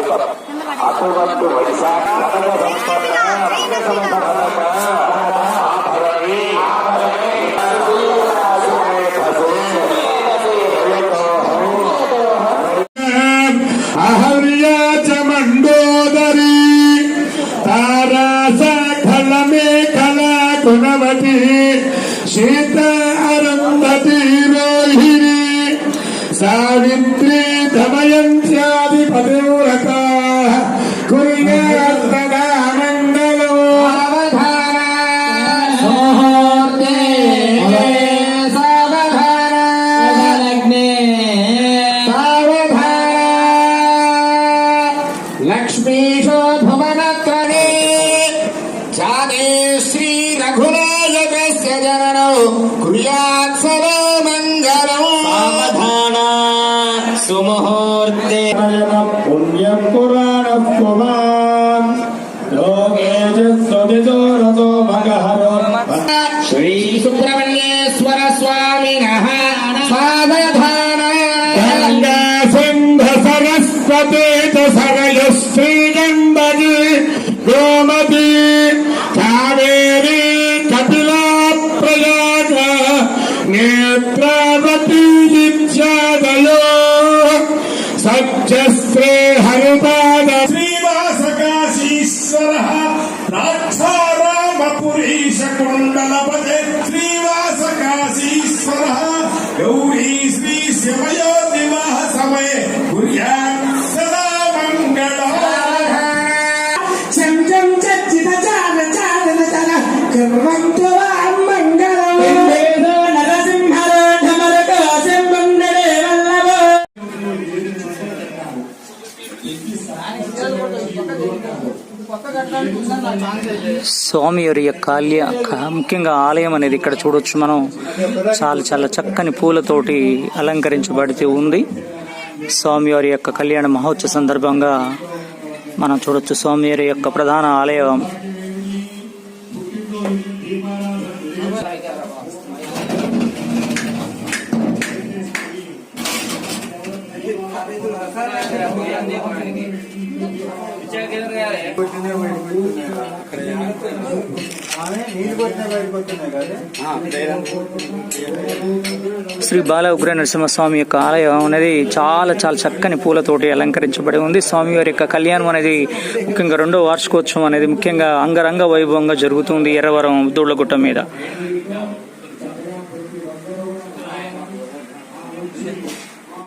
అద్భుతం అటువంటి వైశాఖ సంపన్న అహర్యా చ మండోదరి ఖల మే ఖల కుణవతి శీత అరుంధతి రోహిణి సావిత్రి దమయంత్యాది కుర్యాత్ సదా మంగళం సావధాన సుముహూర్తే. పుణ్యం పురాణ పుమాన్ లోకే జస్వదితో రతో భగహరో శ్రీ సుబ్రహ్మణ్యేశ్వర స్వామినః. సావధాన గంగా సింధ సరస్వతి నేత్రావతి ఇత్యాదయో సత్యశ్రీ హరిపాద శ్రీవాసకాశీశ్వర రాక్షారామపురీశ కుండలపతే స్వామి వారి యొక్క ఆలయ ముఖ్యంగా ఆలయం అనేది ఇక్కడ చూడొచ్చు మనం. చాలా చాలా చక్కని పూలతోటి అలంకరించబడితే ఉంది. స్వామి వారి యొక్క కళ్యాణ మహోత్సవ సందర్భంగా మనం చూడొచ్చు స్వామి వారి యొక్క ప్రధాన ఆలయం. శ్రీ బాల ఉగ్ర నరసింహస్వామి యొక్క ఆలయం అనేది చాలా చాలా చక్కని పూలతోటి అలంకరించబడి ఉంది. స్వామి వారి యొక్క కళ్యాణం అనేది ముఖ్యంగా రెండో వార్షికోత్సవం అనేది ముఖ్యంగా అంగరంగ వైభవంగా జరుగుతుంది ఎర్రవరం దూళ్ళగుట్ట మీద.